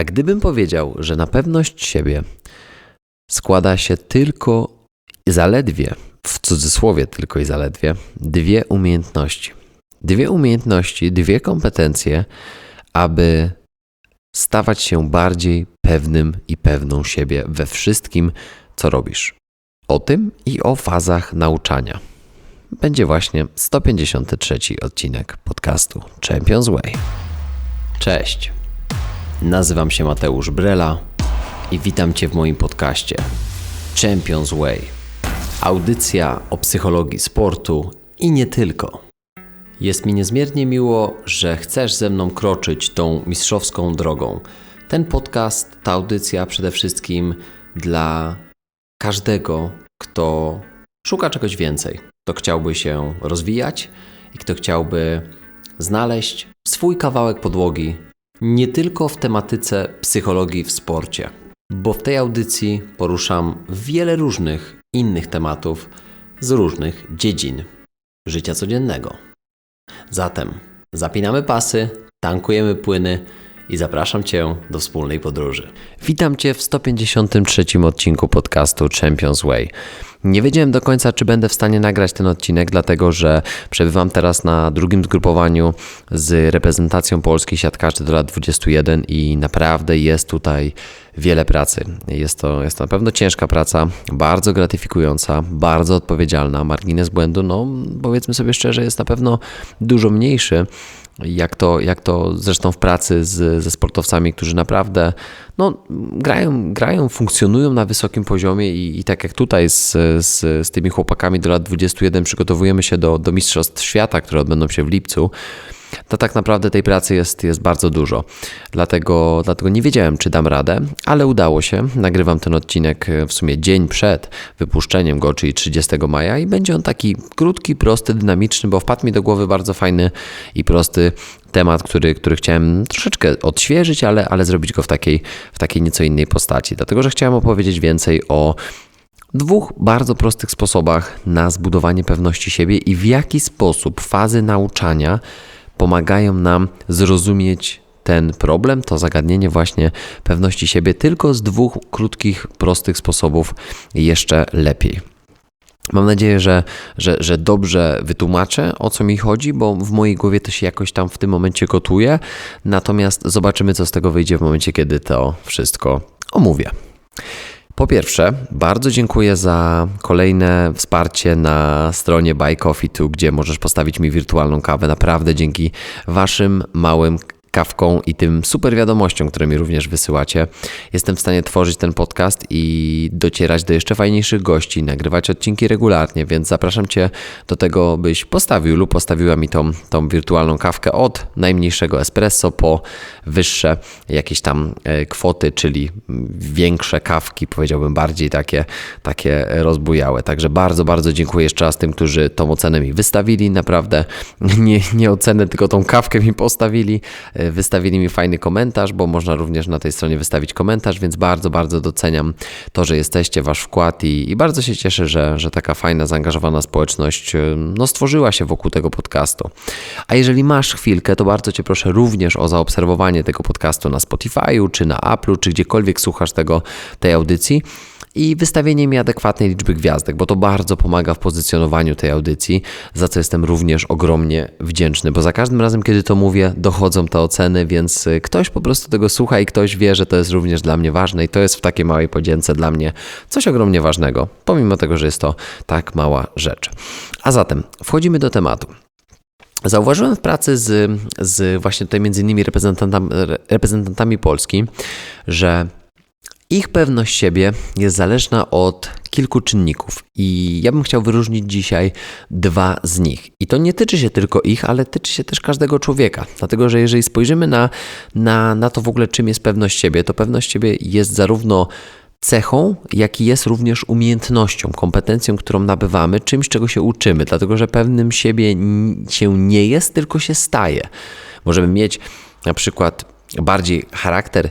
A gdybym powiedział, że na pewność siebie składa się tylko zaledwie, w cudzysłowie tylko i zaledwie, dwie umiejętności. Dwie umiejętności, dwie kompetencje, aby stawać się bardziej pewnym i pewną siebie we wszystkim, co robisz. O tym i o fazach nauczania. Będzie właśnie 153 odcinek podcastu Champions Way. Cześć. Nazywam się Mateusz Brela i witam Cię w moim podcaście Champions Way. Audycja o psychologii sportu i nie tylko. Jest mi niezmiernie miło, że chcesz ze mną kroczyć tą mistrzowską drogą. Ten podcast, ta audycja przede wszystkim dla każdego, kto szuka czegoś więcej, kto chciałby się rozwijać i kto chciałby znaleźć swój kawałek podłogi nie tylko w tematyce psychologii w sporcie, bo w tej audycji poruszam wiele różnych innych tematów z różnych dziedzin życia codziennego. Zatem zapinamy pasy, tankujemy płyny i zapraszam Cię do wspólnej podróży. Witam Cię w 153 odcinku podcastu Champions Way. Nie wiedziałem do końca, czy będę w stanie nagrać ten odcinek, dlatego że przebywam teraz na drugim zgrupowaniu z reprezentacją Polski siatkarzy do lat 21 i naprawdę jest tutaj wiele pracy. Jest to, jest to na pewno ciężka praca, bardzo gratyfikująca, bardzo odpowiedzialna. Margines błędu, no powiedzmy sobie szczerze, jest na pewno dużo mniejszy jak to, jak to zresztą w pracy z, ze sportowcami, którzy naprawdę no, grają, grają, funkcjonują na wysokim poziomie i, i tak jak tutaj z, z, z tymi chłopakami do lat 21 przygotowujemy się do, do Mistrzostw Świata, które odbędą się w lipcu, to tak naprawdę tej pracy jest, jest bardzo dużo. Dlatego, dlatego nie wiedziałem, czy dam radę, ale udało się. Nagrywam ten odcinek w sumie dzień przed wypuszczeniem go, czyli 30 maja i będzie on taki krótki, prosty, dynamiczny, bo wpadł mi do głowy bardzo fajny i prosty temat, który, który chciałem troszeczkę odświeżyć, ale, ale zrobić go w takiej, w takiej nieco innej postaci. Dlatego, że chciałem opowiedzieć więcej o dwóch bardzo prostych sposobach na zbudowanie pewności siebie i w jaki sposób fazy nauczania pomagają nam zrozumieć ten problem, to zagadnienie właśnie pewności siebie tylko z dwóch krótkich, prostych sposobów jeszcze lepiej. Mam nadzieję, że, że, że dobrze wytłumaczę o co mi chodzi, bo w mojej głowie to się jakoś tam w tym momencie gotuje. Natomiast zobaczymy, co z tego wyjdzie w momencie, kiedy to wszystko omówię. Po pierwsze, bardzo dziękuję za kolejne wsparcie na stronie Buy Coffee Tu, gdzie możesz postawić mi wirtualną kawę. Naprawdę dzięki Waszym małym kawką i tym super wiadomościom, które mi również wysyłacie, jestem w stanie tworzyć ten podcast i docierać do jeszcze fajniejszych gości, nagrywać odcinki regularnie, więc zapraszam Cię do tego, byś postawił lub postawiła mi tą, tą wirtualną kawkę od najmniejszego espresso po wyższe jakieś tam e, kwoty, czyli większe kawki, powiedziałbym bardziej takie, takie rozbujałe. Także bardzo, bardzo dziękuję jeszcze raz tym, którzy tą ocenę mi wystawili. Naprawdę nie, nie ocenę, tylko tą kawkę mi postawili wystawili mi fajny komentarz, bo można również na tej stronie wystawić komentarz, więc bardzo, bardzo doceniam to, że jesteście, wasz wkład i, i bardzo się cieszę, że, że taka fajna, zaangażowana społeczność no, stworzyła się wokół tego podcastu. A jeżeli masz chwilkę, to bardzo Cię proszę również o zaobserwowanie tego podcastu na Spotify'u, czy na Apple'u, czy gdziekolwiek słuchasz tego, tej audycji i wystawienie mi adekwatnej liczby gwiazdek, bo to bardzo pomaga w pozycjonowaniu tej audycji, za co jestem również ogromnie wdzięczny, bo za każdym razem, kiedy to mówię, dochodzą te oceny, więc y, ktoś po prostu tego słucha i ktoś wie, że to jest również dla mnie ważne i to jest w takiej małej podzięce dla mnie coś ogromnie ważnego, pomimo tego, że jest to tak mała rzecz. A zatem wchodzimy do tematu. Zauważyłem w pracy z, z właśnie tutaj między innymi reprezentantami, reprezentantami Polski, że ich pewność siebie jest zależna od kilku czynników i ja bym chciał wyróżnić dzisiaj dwa z nich. I to nie tyczy się tylko ich, ale tyczy się też każdego człowieka. Dlatego, że jeżeli spojrzymy na, na, na to w ogóle, czym jest pewność siebie, to pewność siebie jest zarówno cechą, jak i jest również umiejętnością, kompetencją, którą nabywamy, czymś, czego się uczymy, dlatego że pewnym siebie się nie jest, tylko się staje. Możemy mieć na przykład bardziej charakter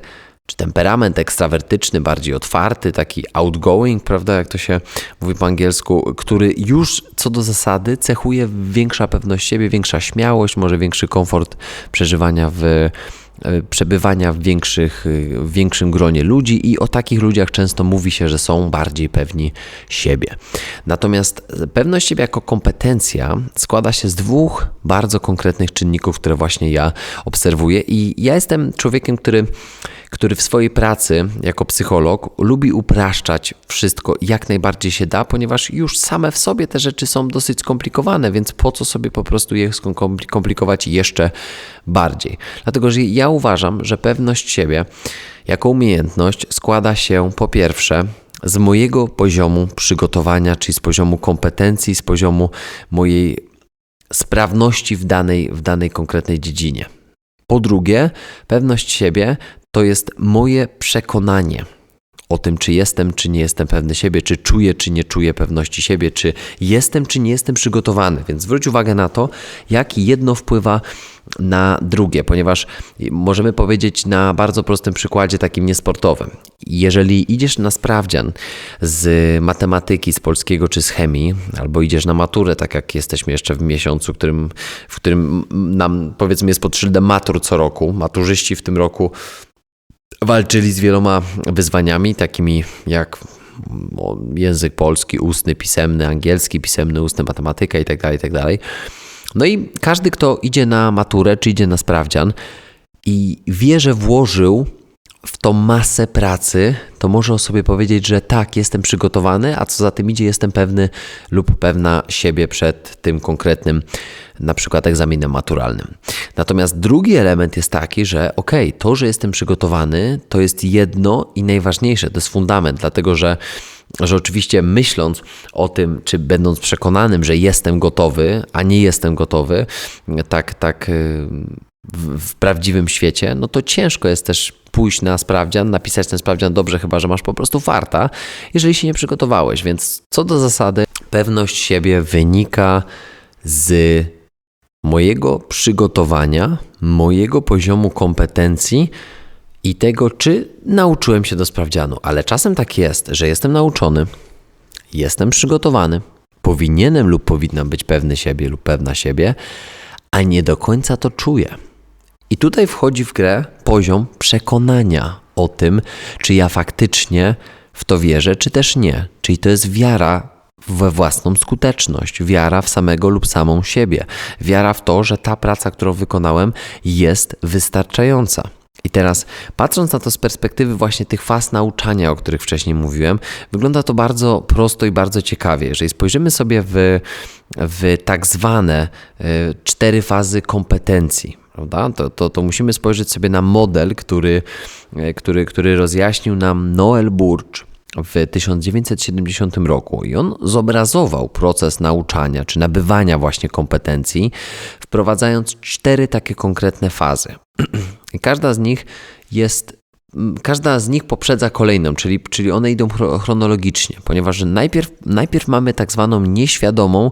czy temperament ekstrawertyczny, bardziej otwarty, taki outgoing, prawda, jak to się mówi po angielsku, który już co do zasady cechuje większa pewność siebie, większa śmiałość, może większy komfort przeżywania w e, przebywania w, większych, e, w większym gronie ludzi i o takich ludziach często mówi się, że są bardziej pewni siebie. Natomiast pewność siebie jako kompetencja składa się z dwóch bardzo konkretnych czynników, które właśnie ja obserwuję i ja jestem człowiekiem, który który w swojej pracy jako psycholog lubi upraszczać wszystko jak najbardziej się da, ponieważ już same w sobie te rzeczy są dosyć skomplikowane, więc po co sobie po prostu je skomplikować jeszcze bardziej. Dlatego, że ja uważam, że pewność siebie jako umiejętność składa się po pierwsze z mojego poziomu przygotowania, czyli z poziomu kompetencji, z poziomu mojej sprawności w danej, w danej konkretnej dziedzinie. Po drugie, pewność siebie to jest moje przekonanie o tym, czy jestem, czy nie jestem pewny siebie, czy czuję, czy nie czuję pewności siebie, czy jestem, czy nie jestem przygotowany. Więc zwróć uwagę na to, jak jedno wpływa na drugie, ponieważ możemy powiedzieć na bardzo prostym przykładzie, takim niesportowym. Jeżeli idziesz na sprawdzian z matematyki, z polskiego czy z chemii, albo idziesz na maturę, tak jak jesteśmy jeszcze w miesiącu, którym, w którym nam powiedzmy jest pod szyldem matur co roku, maturzyści w tym roku walczyli z wieloma wyzwaniami, takimi jak język polski, ustny, pisemny, angielski, pisemny, ustny, matematyka itd., tak itd. Tak no i każdy, kto idzie na maturę czy idzie na sprawdzian i wie, że włożył w tą masę pracy, to może o sobie powiedzieć, że tak, jestem przygotowany, a co za tym idzie, jestem pewny lub pewna siebie przed tym konkretnym, na przykład egzaminem maturalnym. Natomiast drugi element jest taki, że ok, to, że jestem przygotowany, to jest jedno i najważniejsze, to jest fundament, dlatego że że oczywiście myśląc o tym, czy będąc przekonanym, że jestem gotowy, a nie jestem gotowy, tak, tak y, w, prawdziwym świecie, no to ciężko jest też pójść na sprawdzian, napisać ten sprawdzian dobrze, chyba że masz po prostu farta, jeżeli się nie przygotowałeś. Więc co do zasady, pewność siebie wynika z mojego przygotowania, mojego poziomu kompetencji i tego, czy nauczyłem się do sprawdzianu. Ale czasem tak jest, że jestem nauczony, jestem przygotowany, powinienem lub powinnam być pewny siebie lub pewna siebie, a nie do końca to czuję. I tutaj wchodzi w grę poziom przekonania o tym, czy ja faktycznie w to wierzę, czy też nie. Czyli to jest wiara we własną skuteczność, wiara w samego lub samą siebie, wiara w to, że ta praca, którą wykonałem, jest wystarczająca. I teraz, patrząc na to z perspektywy właśnie tych faz nauczania, o których wcześniej mówiłem, wygląda to bardzo prosto i bardzo ciekawie. Jeżeli spojrzymy sobie w, w tak zwane y, cztery fazy kompetencji, prawda? To, to, to musimy spojrzeć sobie na model, który, y, który, który rozjaśnił nam Noel Burch w 1970 roku i on zobrazował proces nauczania czy nabywania właśnie kompetencji, wprowadzając cztery takie konkretne fazy. Każda z nich jest każda z nich poprzedza kolejną, czyli, czyli one idą chronologicznie, ponieważ najpierw, najpierw mamy tak zwaną nieświadomą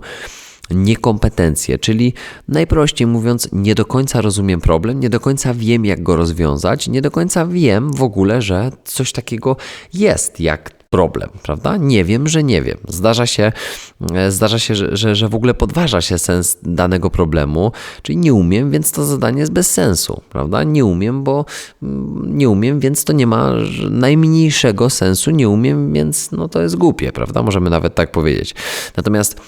niekompetencje, czyli najprościej mówiąc, nie do końca rozumiem problem, nie do końca wiem, jak go rozwiązać, nie do końca wiem w ogóle, że coś takiego jest, jak problem, prawda? Nie wiem, że nie wiem. Zdarza się, e, zdarza się że, że, że w ogóle podważa się sens danego problemu, czyli nie umiem, więc to zadanie jest bez sensu, prawda? Nie umiem, bo mm, nie umiem, więc to nie ma najmniejszego sensu, nie umiem, więc no to jest głupie, prawda? Możemy nawet tak powiedzieć. Natomiast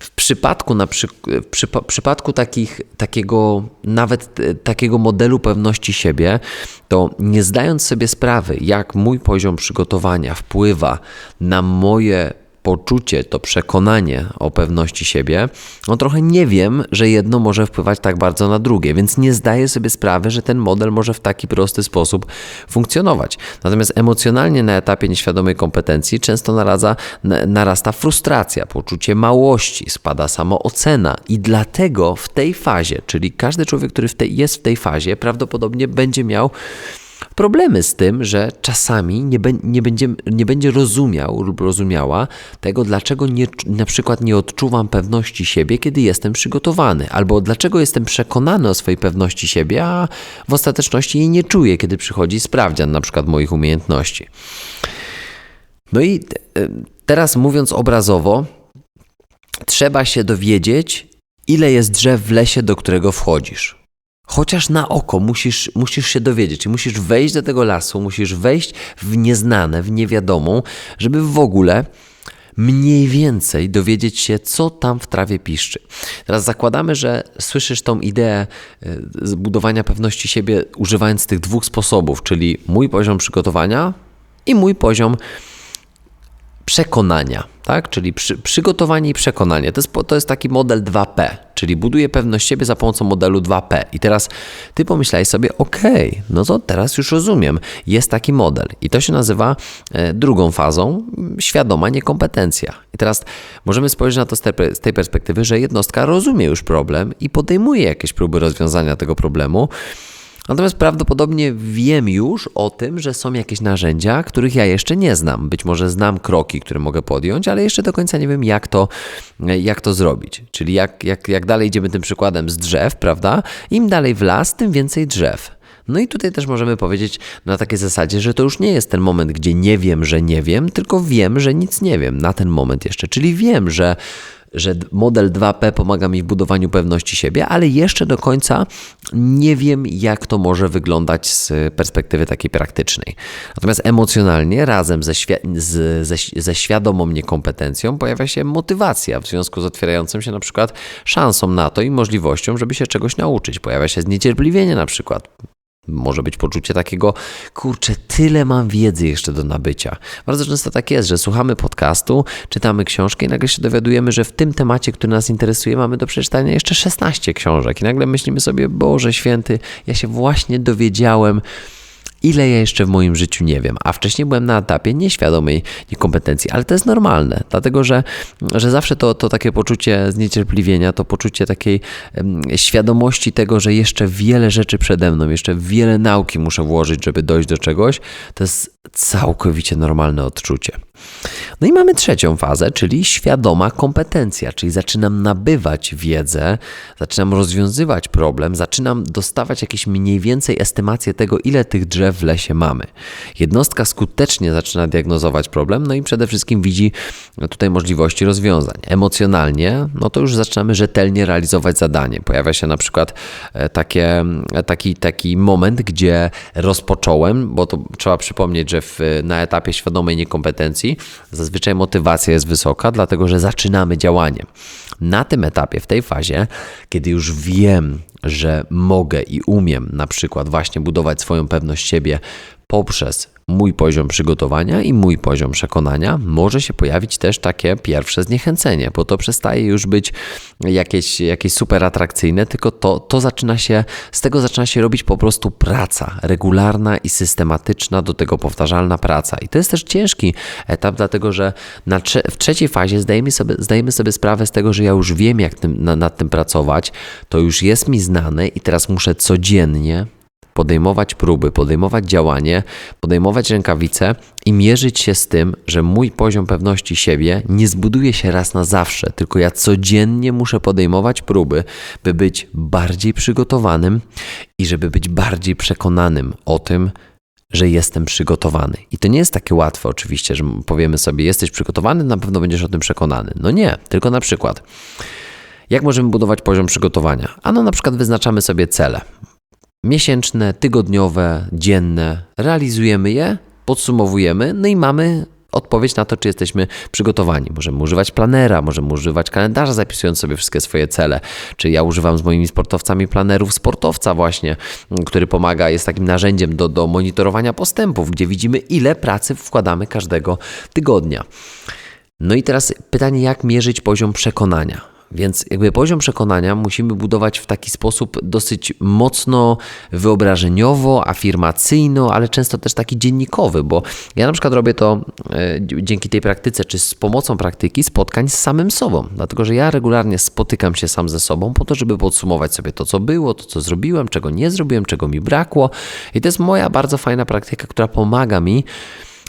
w przypadku, na przy, przy, przypadku takich, takiego, nawet e, takiego modelu pewności siebie, to nie zdając sobie sprawy, jak mój poziom przygotowania wpływa na moje poczucie, to przekonanie o pewności siebie, no trochę nie wiem, że jedno może wpływać tak bardzo na drugie, więc nie zdaję sobie sprawy, że ten model może w taki prosty sposób funkcjonować. Natomiast emocjonalnie na etapie nieświadomej kompetencji często naradza, narasta frustracja, poczucie małości, spada samoocena i dlatego w tej fazie, czyli każdy człowiek, który w tej, jest w tej fazie, prawdopodobnie będzie miał problemy z tym, że czasami nie, be, nie, będzie, nie będzie rozumiał lub rozumiała tego, dlaczego nie, na przykład nie odczuwam pewności siebie, kiedy jestem przygotowany, albo dlaczego jestem przekonany o swojej pewności siebie, a w ostateczności jej nie czuję, kiedy przychodzi sprawdzian na przykład moich umiejętności. No i e, teraz mówiąc obrazowo, trzeba się dowiedzieć, ile jest drzew w lesie, do którego wchodzisz. Chociaż na oko musisz, musisz się dowiedzieć, musisz wejść do tego lasu, musisz wejść w nieznane, w niewiadomą, żeby w ogóle mniej więcej dowiedzieć się, co tam w trawie piszczy. Teraz zakładamy, że słyszysz tą ideę e, zbudowania pewności siebie używając tych dwóch sposobów, czyli mój poziom przygotowania i mój poziom przekonania, tak? Czyli przy, przygotowanie i przekonanie. To jest, to jest taki model 2P, czyli buduję pewność siebie za pomocą modelu 2P. I teraz ty pomyślałeś sobie, ok, no to teraz już rozumiem, jest taki model. I to się nazywa e, drugą fazą świadoma niekompetencja. I teraz możemy spojrzeć na to z tej, z tej perspektywy, że jednostka rozumie już problem i podejmuje jakieś próby rozwiązania tego problemu. Natomiast prawdopodobnie wiem już o tym, że są jakieś narzędzia, których ja jeszcze nie znam. Być może znam kroki, które mogę podjąć, ale jeszcze do końca nie wiem, jak to, jak to zrobić. Czyli jak, jak, jak dalej idziemy tym przykładem z drzew, prawda? Im dalej w las, tym więcej drzew. No i tutaj też możemy powiedzieć na takiej zasadzie, że to już nie jest ten moment, gdzie nie wiem, że nie wiem, tylko wiem, że nic nie wiem na ten moment jeszcze. Czyli wiem, że że model 2P pomaga mi w budowaniu pewności siebie, ale jeszcze do końca nie wiem, jak to może wyglądać z perspektywy takiej praktycznej. Natomiast emocjonalnie, razem ze, z, ze, ze świadomą niekompetencją, pojawia się motywacja w związku z otwierającym się na przykład szansą na to i możliwością, żeby się czegoś nauczyć. Pojawia się zniecierpliwienie na przykład. Może być poczucie takiego, kurczę, tyle mam wiedzy jeszcze do nabycia. Bardzo często tak jest, że słuchamy podcastu, czytamy książkę i nagle się dowiadujemy, że w tym temacie, który nas interesuje, mamy do przeczytania jeszcze 16 książek. I nagle myślimy sobie, Boże święty, ja się właśnie dowiedziałem, ile ja jeszcze w moim życiu nie wiem, a wcześniej byłem na etapie nieświadomej niekompetencji, ale to jest normalne, dlatego że, że zawsze to, to takie poczucie zniecierpliwienia, to poczucie takiej um, świadomości tego, że jeszcze wiele rzeczy przede mną, jeszcze wiele nauki muszę włożyć, żeby dojść do czegoś, to jest całkowicie normalne odczucie. No i mamy trzecią fazę, czyli świadoma kompetencja, czyli zaczynam nabywać wiedzę, zaczynam rozwiązywać problem, zaczynam dostawać jakieś mniej więcej estymację tego, ile tych drzew w lesie mamy. Jednostka skutecznie zaczyna diagnozować problem, no i przede wszystkim widzi tutaj możliwości rozwiązań. Emocjonalnie, no to już zaczynamy rzetelnie realizować zadanie. Pojawia się na przykład e, takie, e, taki, taki moment, gdzie rozpocząłem, bo to trzeba przypomnieć, że w, na etapie świadomej niekompetencji Zazwyczaj motywacja jest wysoka, dlatego że zaczynamy działanie. Na tym etapie, w tej fazie, kiedy już wiem, że mogę i umiem na przykład właśnie budować swoją pewność siebie poprzez mój poziom przygotowania i mój poziom przekonania, może się pojawić też takie pierwsze zniechęcenie, bo to przestaje już być jakieś, jakieś super atrakcyjne, tylko to, to zaczyna się, z tego zaczyna się robić po prostu praca, regularna i systematyczna, do tego powtarzalna praca. I to jest też ciężki etap, dlatego że na, w trzeciej fazie zdajemy sobie, zdajemy sobie sprawę z tego, że ja już wiem, jak tym, na, nad tym pracować, to już jest mi znane i teraz muszę codziennie podejmować próby, podejmować działanie, podejmować rękawice i mierzyć się z tym, że mój poziom pewności siebie nie zbuduje się raz na zawsze, tylko ja codziennie muszę podejmować próby, by być bardziej przygotowanym i żeby być bardziej przekonanym o tym, że jestem przygotowany. I to nie jest takie łatwe, oczywiście, że powiemy sobie, jesteś przygotowany, na pewno będziesz o tym przekonany. No nie, tylko na przykład. Jak możemy budować poziom przygotowania? Ano na przykład wyznaczamy sobie cele miesięczne, tygodniowe, dzienne. Realizujemy je, podsumowujemy, no i mamy odpowiedź na to, czy jesteśmy przygotowani. Możemy używać planera, możemy używać kalendarza, zapisując sobie wszystkie swoje cele. Czy ja używam z moimi sportowcami planerów sportowca właśnie, który pomaga, jest takim narzędziem do, do monitorowania postępów, gdzie widzimy, ile pracy wkładamy każdego tygodnia. No i teraz pytanie, jak mierzyć poziom przekonania? Więc jakby poziom przekonania musimy budować w taki sposób dosyć mocno wyobrażeniowo, afirmacyjno, ale często też taki dziennikowy, bo ja na przykład robię to e, dzięki tej praktyce, czy z pomocą praktyki spotkań z samym sobą, dlatego że ja regularnie spotykam się sam ze sobą po to, żeby podsumować sobie to, co było, to, co zrobiłem, czego nie zrobiłem, czego mi brakło. I to jest moja bardzo fajna praktyka, która pomaga mi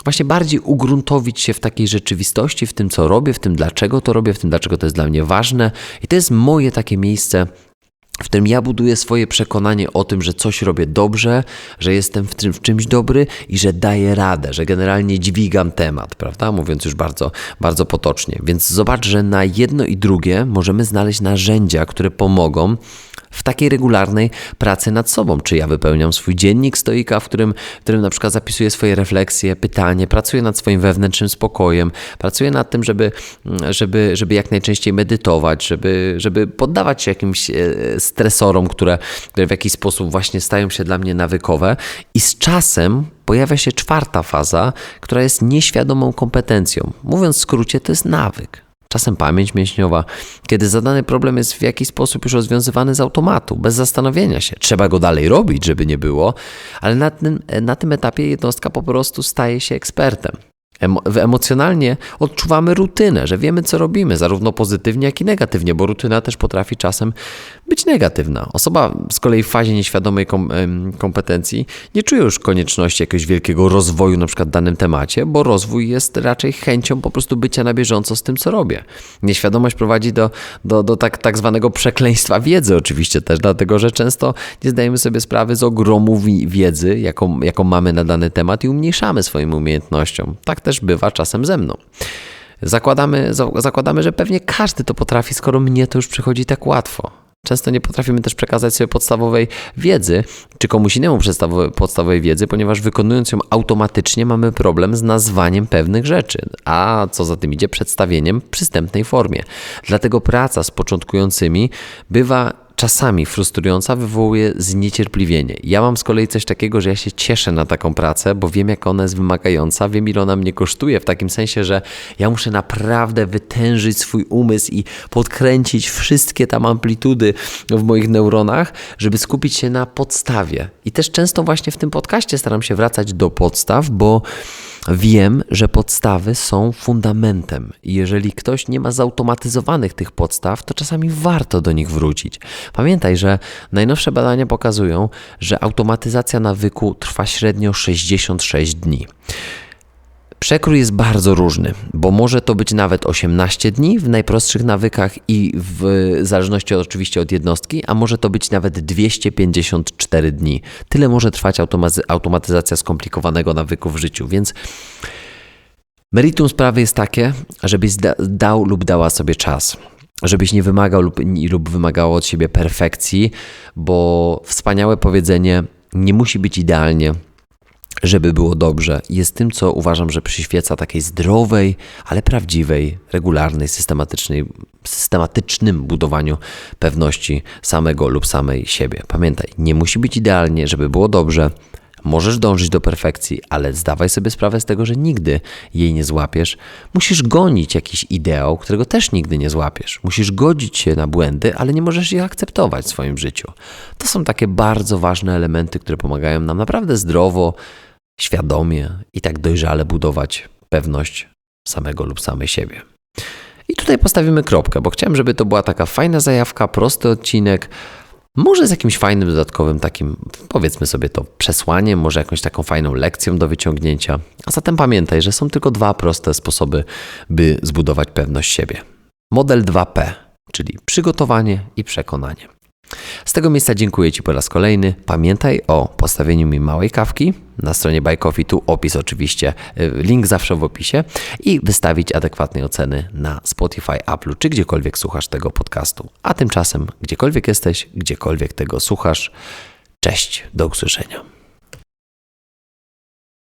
właśnie bardziej ugruntowić się w takiej rzeczywistości, w tym, co robię, w tym, dlaczego to robię, w tym, dlaczego to jest dla mnie ważne. I to jest moje takie miejsce, w którym ja buduję swoje przekonanie o tym, że coś robię dobrze, że jestem w, tym, w czymś dobry i że daję radę, że generalnie dźwigam temat, prawda? Mówiąc już bardzo, bardzo potocznie. Więc zobacz, że na jedno i drugie możemy znaleźć narzędzia, które pomogą w takiej regularnej pracy nad sobą. Czy ja wypełniam swój dziennik stoika, w którym, w którym na przykład zapisuję swoje refleksje, pytanie, pracuję nad swoim wewnętrznym spokojem, pracuję nad tym, żeby, żeby, żeby jak najczęściej medytować, żeby, żeby poddawać się jakimś e, stresorom, które, które w jakiś sposób właśnie stają się dla mnie nawykowe i z czasem pojawia się czwarta faza, która jest nieświadomą kompetencją. Mówiąc w skrócie, to jest nawyk. Czasem pamięć mięśniowa, kiedy zadany problem jest w jakiś sposób już rozwiązywany z automatu, bez zastanowienia się. Trzeba go dalej robić, żeby nie było, ale na tym, na tym etapie jednostka po prostu staje się ekspertem. Emo emocjonalnie odczuwamy rutynę, że wiemy, co robimy, zarówno pozytywnie, jak i negatywnie, bo rutyna też potrafi czasem być negatywna. Osoba z kolei w fazie nieświadomej kom kompetencji nie czuje już konieczności jakiegoś wielkiego rozwoju na przykład w danym temacie, bo rozwój jest raczej chęcią po prostu bycia na bieżąco z tym, co robię. Nieświadomość prowadzi do, do, do tak, tak zwanego przekleństwa wiedzy oczywiście też, dlatego że często nie zdajemy sobie sprawy z ogromu wiedzy, jaką, jaką mamy na dany temat i umniejszamy swoim umiejętnościom. Tak też bywa czasem ze mną. Zakładamy, zakładamy, że pewnie każdy to potrafi, skoro mnie to już przychodzi tak łatwo. Często nie potrafimy też przekazać sobie podstawowej wiedzy, czy komuś innemu podstawowej wiedzy, ponieważ wykonując ją automatycznie mamy problem z nazwaniem pewnych rzeczy, a co za tym idzie przedstawieniem w przystępnej formie. Dlatego praca z początkującymi bywa czasami frustrująca, wywołuje zniecierpliwienie. Ja mam z kolei coś takiego, że ja się cieszę na taką pracę, bo wiem, jak ona jest wymagająca, wiem, ile ona mnie kosztuje, w takim sensie, że ja muszę naprawdę wytężyć swój umysł i podkręcić wszystkie tam amplitudy w moich neuronach, żeby skupić się na podstawie. I też często właśnie w tym podcaście staram się wracać do podstaw, bo Wiem, że podstawy są fundamentem i jeżeli ktoś nie ma zautomatyzowanych tych podstaw, to czasami warto do nich wrócić. Pamiętaj, że najnowsze badania pokazują, że automatyzacja nawyku trwa średnio 66 dni. Przekrój jest bardzo różny, bo może to być nawet 18 dni w najprostszych nawykach i w zależności oczywiście od jednostki, a może to być nawet 254 dni. Tyle może trwać automatyzacja skomplikowanego nawyku w życiu, więc meritum sprawy jest takie, żebyś dał lub dała sobie czas żebyś nie wymagał lub, lub wymagało od siebie perfekcji, bo wspaniałe powiedzenie nie musi być idealnie, żeby było dobrze, jest tym, co uważam, że przyświeca takiej zdrowej, ale prawdziwej, regularnej, systematycznej, systematycznym budowaniu pewności samego lub samej siebie. Pamiętaj, nie musi być idealnie, żeby było dobrze. Możesz dążyć do perfekcji, ale zdawaj sobie sprawę z tego, że nigdy jej nie złapiesz. Musisz gonić jakiś ideał, którego też nigdy nie złapiesz. Musisz godzić się na błędy, ale nie możesz ich akceptować w swoim życiu. To są takie bardzo ważne elementy, które pomagają nam naprawdę zdrowo, świadomie i tak dojrzale budować pewność samego lub samej siebie. I tutaj postawimy kropkę, bo chciałem, żeby to była taka fajna zajawka, prosty odcinek, może z jakimś fajnym dodatkowym takim, powiedzmy sobie to, przesłaniem, może jakąś taką fajną lekcją do wyciągnięcia. A zatem pamiętaj, że są tylko dwa proste sposoby, by zbudować pewność siebie. Model 2P, czyli przygotowanie i przekonanie. Z tego miejsca dziękuję Ci po raz kolejny. Pamiętaj o postawieniu mi małej kawki na stronie Coffee, tu opis oczywiście, y, link zawsze w opisie i wystawić adekwatnej oceny na Spotify, Apple czy gdziekolwiek słuchasz tego podcastu. A tymczasem, gdziekolwiek jesteś, gdziekolwiek tego słuchasz, cześć, do usłyszenia.